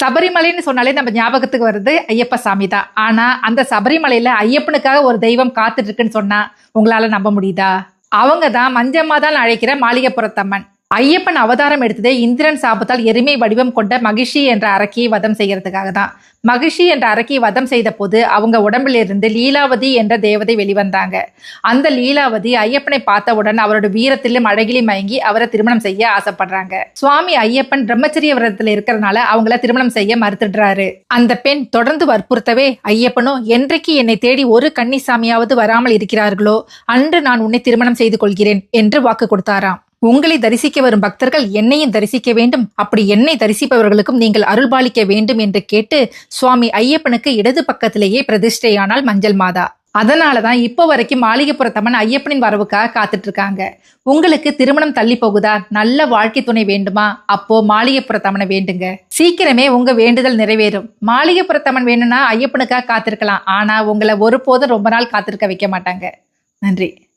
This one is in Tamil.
சபரிமலைன்னு சொன்னாலே நம்ம ஞாபகத்துக்கு வருது ஐயப்ப சாமி தான். ஆனால் அந்த சபரிமலையில் ஐயப்பனுக்காக ஒரு தெய்வம் காத்துட்ருக்குன்னு சொன்னால் உங்களால் நம்ப முடியுதா? அவங்க தான் மஞ்சம்மா தான் அழைக்கிற மாளிகைப்புறத்தம்மன் ஐயப்பன் அவதாரம் எடுத்ததே இந்திரன் சாபத்தால் எருமை வடிவம் கொண்ட மகிஷி என்ற அரக்கியை வதம் செய்யறதுக்காக தான். மகிஷி என்ற அரக்கியை வதம் செய்த போது அவங்க உடம்பிலிருந்து லீலாவதி என்ற தேவதை வெளிவந்தாங்க. அந்த லீலாவதி ஐயப்பனை பார்த்தவுடன் அவரோட வீரத்திலும் அழகிலும் மயங்கி அவரை திருமணம் செய்ய ஆசைப்படுறாங்க. சுவாமி ஐயப்பன் பிரம்மச்சரிய விரதத்தில் இருக்கிறதுனால அவங்கள திருமணம் செய்ய மறுத்துடுறாரு. அந்த பெண் தொடர்ந்து வற்புறுத்தவே ஐயப்பனோ என்றைக்கு என்னை தேடி ஒரு கன்னிசாமியாவது வராமல் இருக்கிறார்களோ அன்று நான் உன்னை திருமணம் செய்து கொள்கிறேன் என்று வாக்கு கொடுத்தாராம். உங்களை தரிசிக்க வரும் பக்தர்கள் என்னையும் தரிசிக்க வேண்டும். அப்படி என்னை தரிசிப்பவர்களுக்கும் நீங்கள் அருள்பாலிக்க வேண்டும் என்று கேட்டு சுவாமி ஐயப்பனுக்கு இடது பக்கத்திலேயே பிரதிஷ்டையானால் மஞ்சள் மாதா. அதனாலதான் இப்போ வரைக்கும் மாளிகைப்புறத்தம்மன் ஐயப்பனின் வரவுக்காக காத்துட்டு இருக்காங்க உங்களுக்கு திருமணம் தள்ளி போகுதா? நல்ல வாழ்க்கை துணை வேண்டுமா? அப்போ மாளிகைப்புறத்தம்மனை வேண்டுங்க. சீக்கிரமே உங்க வேண்டுதல் நிறைவேறும். மாளிகைப்புறத்தம்மன் வேணும்னா ஐயப்பனுக்காக காத்திருக்கலாம். ஆனா உங்களை ஒருபோதும் ரொம்ப நாள் காத்திருக்க வைக்க மாட்டாங்க. நன்றி.